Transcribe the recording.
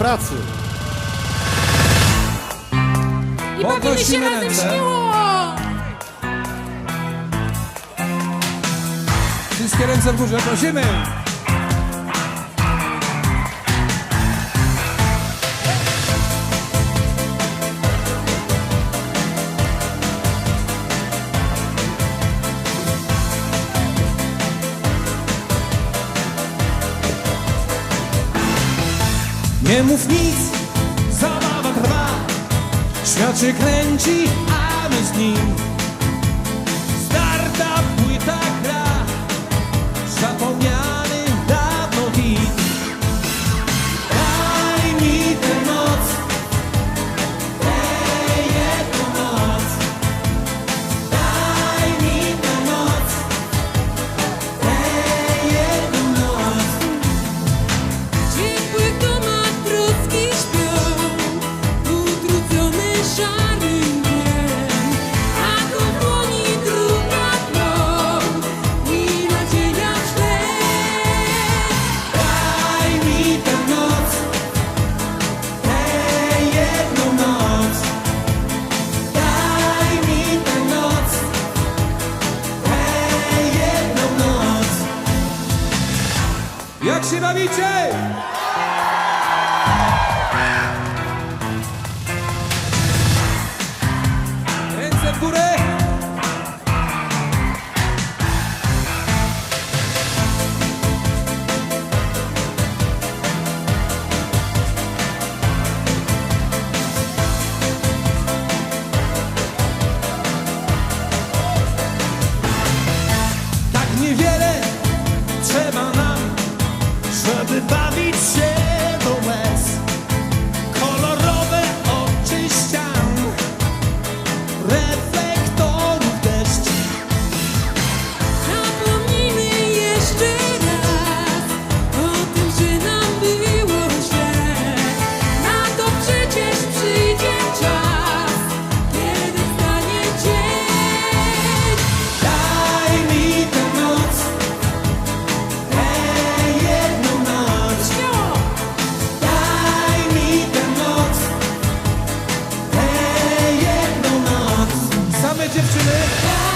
pracy. I bawimy się razem ręce. śmiało! Wszystkie ręce w górze, prosimy. Nie mów nic, zabawa trwa. Świat się kręci, a my z nim. się bawicie? great isn't?